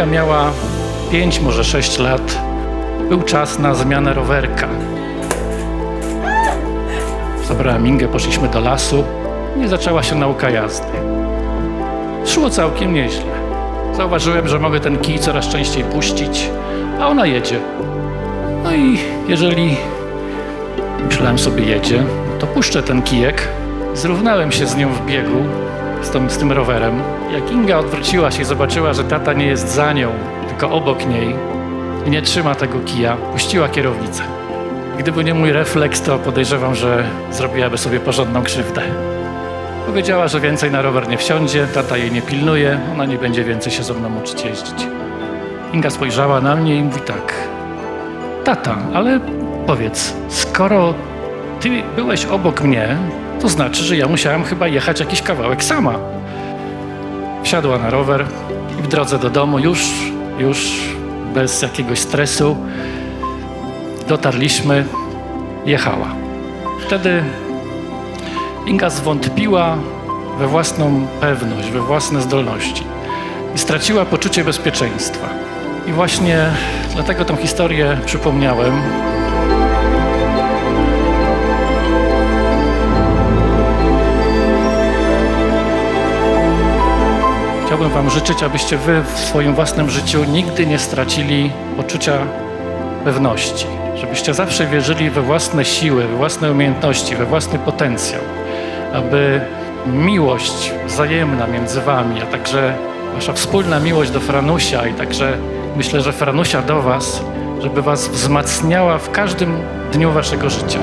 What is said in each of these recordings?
Inga miała 5, może 6 lat. Był czas na zmianę rowerka. Zabrałem Ingę, poszliśmy do lasu i zaczęła się nauka jazdy. Szło całkiem nieźle. Zauważyłem, że mogę ten kij coraz częściej puścić, a ona jedzie. No i jeżeli myślałem sobie jedzie, to puszczę ten kijek. Zrównałem się z nią w biegu, z, tą, z tym rowerem. Jak Inga odwróciła się i zobaczyła, że tata nie jest za nią, tylko obok niej i nie trzyma tego kija, puściła kierownicę. Gdyby nie mój refleks, to podejrzewam, że zrobiłaby sobie porządną krzywdę. Powiedziała, że więcej na rower nie wsiądzie, tata jej nie pilnuje, ona nie będzie więcej się ze mną uczyć jeździć. Inga spojrzała na mnie i mówi tak. Tata, ale powiedz, skoro ty byłeś obok mnie, to znaczy, że ja musiałem chyba jechać jakiś kawałek sama. Wsiadła na rower i w drodze do domu już, już bez jakiegoś stresu dotarliśmy, jechała. Wtedy Inga zwątpiła we własną pewność, we własne zdolności i straciła poczucie bezpieczeństwa. I właśnie dlatego tą historię przypomniałem. Życzyć, abyście Wy w swoim własnym życiu nigdy nie stracili poczucia pewności, żebyście zawsze wierzyli we własne siły, we własne umiejętności, we własny potencjał, aby miłość wzajemna między Wami, a także Wasza wspólna miłość do Franusia i także myślę, że Franusia do Was, żeby Was wzmacniała w każdym dniu Waszego życia.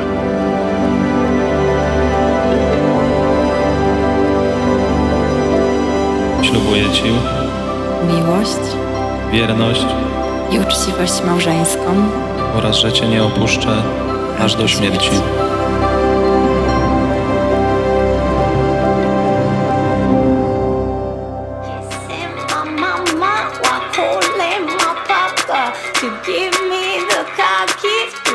Ślubuję Ci? Miłość. Wierność. I uczciwość małżeńską. Oraz że Cię nie opuszczę aż do śmierci. My mama my papa to give me the car keys